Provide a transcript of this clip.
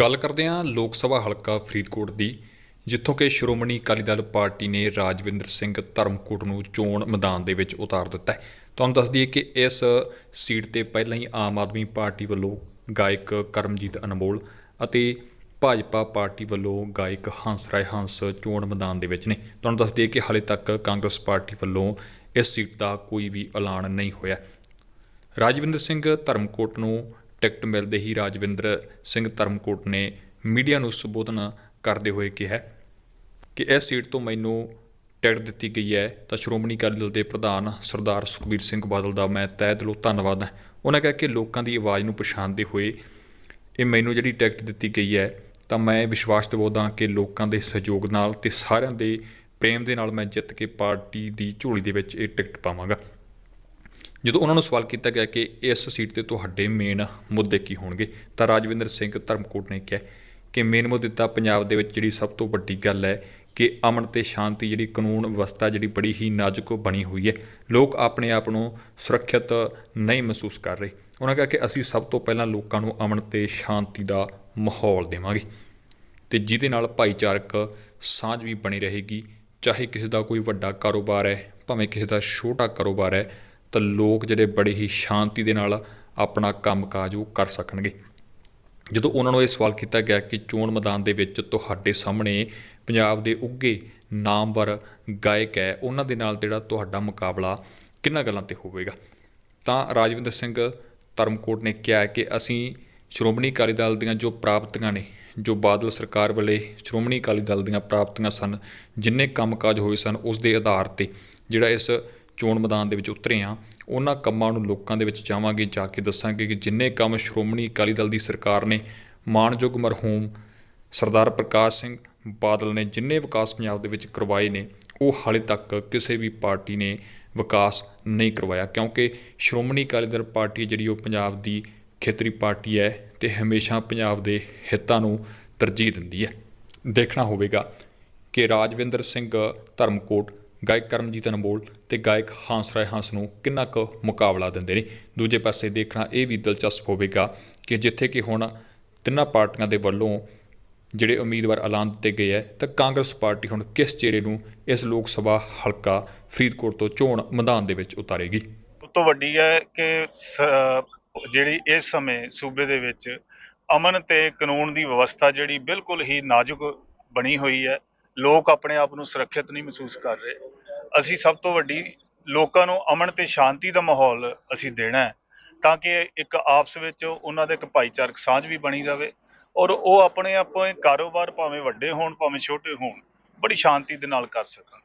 ਗੱਲ ਕਰਦੇ ਹਾਂ ਲੋਕ ਸਭਾ ਹਲਕਾ ਫਰੀਦਕੋਟ ਦੀ, ਜਿੱਥੋਂ ਕਿ ਸ਼੍ਰੋਮਣੀ ਅਕਾਲੀ ਦਲ ਪਾਰਟੀ ਨੇ ਰਾਜਵਿੰਦਰ ਸਿੰਘ ਧਰਮਕੋਟ ਨੂੰ ਚੋਣ ਮੈਦਾਨ ਦੇ ਵਿੱਚ ਉਤਾਰ ਦਿੱਤਾ ਹੈ। ਤੁਹਾਨੂੰ ਦੱਸ ਦਈਏ ਕਿ ਇਸ ਸੀਟ ਤੇ ਪਹਿਲਾਂ ਹੀ ਆਮ ਆਦਮੀ ਪਾਰਟੀ ਵੱਲੋਂ ਗਾਇਕ ਕਰਮਜੀਤ ਅਨਮੋਲ ਅਤੇ ਭਾਜਪਾ ਪਾਰਟੀ ਵੱਲੋਂ ਗਾਇਕ ਹੰਸ ਰਾਏ ਹੰਸ ਚੋਣ ਮੈਦਾਨ ਦੇ ਵਿੱਚ ਨੇ। ਤੁਹਾਨੂੰ ਦੱਸ ਦਈਏ ਕਿ ਹਾਲੇ ਤੱਕ ਕਾਂਗਰਸ ਪਾਰਟੀ ਵੱਲੋਂ ਇਸ ਸੀਟ ਦਾ ਕੋਈ ਵੀ ਐਲਾਨ ਨਹੀਂ ਹੋਇਆ। ਰਾਜਵਿੰਦਰ ਸਿੰਘ ਧਰਮਕੋਟ ਨੂੰ ਟਿਕਟ ਮਿਲਦੇ ਹੀ ਰਾਜਵਿੰਦਰ ਸਿੰਘ ਧਰਮਕੋਟ ਨੇ ਮੀਡੀਆ ਨੂੰ ਸੰਬੋਧਨ ਕਰਦੇ ਹੋਏ ਕਿਹਾ ਕਿ ਇਸ ਸੀਟ ਤੋਂ ਮੈਨੂੰ ਟਿਕਟ ਦਿੱਤੀ ਗਈ ਹੈ। ਤਾਂ ਸ਼੍ਰੋਮਣੀ ਅਕਾਲੀ ਦਲ ਦੇ ਪ੍ਰਧਾਨ ਸਰਦਾਰ ਸੁਖਬੀਰ ਸਿੰਘ ਬਾਦਲ ਦਾ ਮੈਂ ਤਹਿ ਦਿਲੋਂ ਧੰਨਵਾਦ ਹਾਂ। ਉਹਨਾਂ ਕਿਹਾ ਕਿ ਲੋਕਾਂ ਦੀ ਆਵਾਜ਼ ਨੂੰ ਪਛਾਣਦੇ ਹੋਏ ਇਹ ਮੈਨੂੰ ਜਿਹੜੀ ਟਿਕਟ ਦਿੱਤੀ ਗਈ ਹੈ, ਤਾਂ ਮੈਂ ਵਿਸ਼ਵਾਸ ਦਿਵਾਉਂਦਾ ਕਿ ਲੋਕਾਂ ਦੇ ਸਹਿਯੋਗ ਨਾਲ ਤੇ ਸਾਰਿਆਂ ਦੇ ਪ੍ਰੇਮ ਦੇ ਨਾਲ ਮੈਂ ਜਿੱਤ ਕੇ ਪਾਰਟੀ ਦੀ ਝੋਲੀ ਦੇ ਵਿੱਚ ਇਹ ਟਿਕਟ ਪਾਵਾਂਗਾ। ਜਦੋਂ ਉਹਨਾਂ ਨੂੰ ਸਵਾਲ ਕੀਤਾ ਗਿਆ ਕਿ ਇਸ ਸੀਟ ਤੇ ਤੁਹਾਡੇ ਮੇਨ ਮੁੱਦੇ ਕੀ ਹੋਣਗੇ, ਤਾਂ ਰਾਜਵਿੰਦਰ ਸਿੰਘ ਧਰਮਕੋਟ ਨੇ ਕਿਹਾ ਕਿ ਮੇਨ ਮੁੱਦੇ ਤਾਂ ਪੰਜਾਬ ਦੇ ਵਿੱਚ ਜਿਹੜੀ ਸਭ ਤੋਂ ਵੱਡੀ ਗੱਲ ਹੈ ਕਿ ਅਮਨ ਤੇ ਸ਼ਾਂਤੀ ਜਿਹੜੀ ਕਾਨੂੰਨ ਵਿਵਸਥਾ ਜਿਹੜੀ ਬੜੀ ਹੀ ਨਾਜ਼ੁਕ ਬਣੀ ਹੋਈ ਹੈ। ਲੋਕ ਆਪਣੇ ਆਪ ਨੂੰ ਸੁਰੱਖਿਅਤ ਨਹੀਂ ਮਹਿਸੂਸ ਕਰ ਰਹੇ। ਉਹਨਾਂ ਕਿਹਾ ਕਿ ਅਸੀਂ ਸਭ ਤੋਂ ਪਹਿਲਾਂ ਲੋਕਾਂ ਨੂੰ ਅਮਨ ਤੇ ਸ਼ਾਂਤੀ ਦਾ ਮਾਹੌਲ ਦੇਵਾਂਗੇ ਤੇ ਜਿਹਦੇ ਨਾਲ ਭਾਈਚਾਰਕ ਸਾਂਝ ਵੀ ਬਣੀ ਰਹੇਗੀ। ਚਾਹੇ ਕਿਸੇ ਦਾ ਕੋਈ ਵੱਡਾ ਕਾਰੋਬਾਰ ਹੈ, ਭਾਵੇਂ ਕਿਸੇ ਦਾ ਛੋਟਾ ਕਾਰੋਬਾਰ ਹੈ ਤਾਂ ਲੋਕ ਜਿਹੜੇ ਬੜੇ ਹੀ ਸ਼ਾਂਤੀ ਦੇ ਨਾਲ ਆਪਣਾ ਕੰਮਕਾਜ ਉਹ ਕਰ ਸਕਣਗੇ। ਜਦੋਂ ਉਹਨਾਂ ਨੂੰ ਇਹ ਸਵਾਲ ਕੀਤਾ ਗਿਆ ਕਿ ਚੋਣ ਮੈਦਾਨ ਦੇ ਵਿੱਚ ਤੁਹਾਡੇ ਸਾਹਮਣੇ ਪੰਜਾਬ ਦੇ ਉੱਗੇ ਨਾਮਵਰ ਗਾਇਕ ਹੈ, ਉਹਨਾਂ ਦੇ ਨਾਲ ਜਿਹੜਾ ਤੁਹਾਡਾ ਮੁਕਾਬਲਾ ਕਿੰਨਾ ਗੱਲਾਂ ਤੇ ਹੋਵੇਗਾ? ਤਾਂ ਰਾਜਵਿੰਦਰ ਸਿੰਘ ਧਰਮਕੋਟ ਨੇ ਕਿਹਾ ਕਿ ਅਸੀਂ ਸ਼੍ਰੋਮਣੀ ਅਕਾਲੀ ਦਲ ਦੀਆਂ ਜੋ ਪ੍ਰਾਪਤੀਆਂ ਨੇ, ਜੋ ਬਾਦਲ ਸਰਕਾਰ ਵੇਲੇ ਸ਼੍ਰੋਮਣੀ ਅਕਾਲੀ ਦਲ ਦੀਆਂ ਪ੍ਰਾਪਤੀਆਂ ਸਨ, ਜਿੰਨੇ ਕੰਮਕਾਜ ਹੋਏ ਸਨ ਉਸ ਦੇ ਆਧਾਰ ਤੇ, ਜਿਹੜਾ ਇਸ ਚੋਣ ਮੈਦਾਨ ਦੇ ਵਿੱਚ ਉਤਰੇ ਆ ਉਹਨਾਂ ਕੰਮਾਂ ਨੂੰ ਲੋਕਾਂ ਦੇ ਵਿੱਚ ਜਾਵਾਂਗੇ, ਜਾ ਕੇ ਦੱਸਾਂਗੇ ਕਿ ਜਿੰਨੇ ਕੰਮ ਸ਼੍ਰੋਮਣੀ ਅਕਾਲੀ ਦਲ ਦੀ ਸਰਕਾਰ ਨੇ, ਮਾਣਯੋਗ ਮਰਹੂਮ ਸਰਦਾਰ ਪ੍ਰਕਾਸ਼ ਸਿੰਘ ਬਾਦਲ ਨੇ ਜਿੰਨੇ ਵਿਕਾਸ ਪੰਜਾਬ ਦੇ ਵਿੱਚ ਕਰਵਾਏ ਨੇ, ਉਹ ਹਾਲੇ ਤੱਕ ਕਿਸੇ ਵੀ ਪਾਰਟੀ ਨੇ ਵਿਕਾਸ ਨਹੀਂ ਕਰਵਾਇਆ, ਕਿਉਂਕਿ ਸ਼੍ਰੋਮਣੀ ਅਕਾਲੀ ਦਲ ਪਾਰਟੀ ਜਿਹੜੀ ਉਹ ਪੰਜਾਬ ਦੀ ਖੇਤਰੀ ਪਾਰਟੀ ਹੈ ਤੇ ਹਮੇਸ਼ਾ ਪੰਜਾਬ ਦੇ ਹਿੱਤਾਂ ਨੂੰ ਤਰਜੀਹ ਦਿੰਦੀ ਹੈ। ਦੇਖਣਾ ਹੋਵੇਗਾ ਕਿ ਰਾਜਵਿੰਦਰ ਸਿੰਘ ਧਰਮਕੋਟ ਗਾਇਕ ਕਰਮਜੀਤ ਅਨਮੋਲ ਤੇ ਗਾਇਕ ਹਾਂਸ ਰਾਏ ਹਾਂਸ ਨੂੰ ਕਿੰਨਾ ਕੁ ਮੁਕਾਬਲਾ ਦਿੰਦੇ ਨੇ। ਦੂਜੇ ਪਾਸੇ ਦੇਖਣਾ ਇਹ ਵੀ ਦਿਲਚਸਪ ਹੋਵੇਗਾ ਕਿ ਜਿੱਥੇ ਕਿ ਹੁਣ ਤਿੰਨਾਂ ਪਾਰਟੀਆਂ ਦੇ ਵੱਲੋਂ ਜਿਹੜੇ ਉਮੀਦਵਾਰ ਐਲਾਨ ਦਿੱਤੇ ਗਏ ਹੈ, ਤਾਂ ਕਾਂਗਰਸ ਪਾਰਟੀ ਹੁਣ ਕਿਸ ਚਿਹਰੇ ਨੂੰ ਇਸ ਲੋਕ ਸਭਾ ਹਲਕਾ ਫਰੀਦਕੋਟ ਤੋਂ ਚੋਣ ਮੈਦਾਨ ਦੇ ਵਿੱਚ ਉਤਾਰੇਗੀ? ਸਭ ਤੋਂ ਵੱਡੀ ਹੈ ਕਿ ਜਿਹੜੀ ਇਸ ਸਮੇਂ ਸੂਬੇ ਦੇ ਵਿੱਚ ਅਮਨ ਤੇ ਕਾਨੂੰਨ ਦੀ ਵਿਵਸਥਾ ਜਿਹੜੀ ਬਿਲਕੁਲ ਹੀ ਨਾਜ਼ੁਕ ਬਣੀ ਹੋਈ ਹੈ। ਲੋਕ ਆਪਣੇ ਆਪ ਨੂੰ ਸੁਰੱਖਿਅਤ ਨਹੀਂ ਮਹਿਸੂਸ ਕਰ ਰਹੇ। ਅਸੀਂ ਸਭ ਤੋਂ ਵੱਡੀ ਲੋਕਾਂ ਨੂੰ ਅਮਨ ਤੇ ਸ਼ਾਂਤੀ ਦਾ ਮਾਹੌਲ ਅਸੀਂ ਦੇਣਾ ਹੈ ਤਾਂ ਕਿ ਇੱਕ ਆਪਸ ਵਿੱਚ ਉਹਨਾਂ ਦਾ ਇੱਕ ਭਾਈਚਾਰਕ ਸਾਂਝ ਵੀ ਬਣੀ ਜਾਵੇ ਔਰ ਉਹ ਆਪਣੇ ਆਪਣੇ ਕਾਰੋਬਾਰ ਭਾਵੇਂ ਵੱਡੇ ਹੋਣ, ਭਾਵੇਂ ਛੋਟੇ ਹੋਣ, ਬੜੀ ਸ਼ਾਂਤੀ ਦੇ ਨਾਲ ਕਰ ਸਕਣ।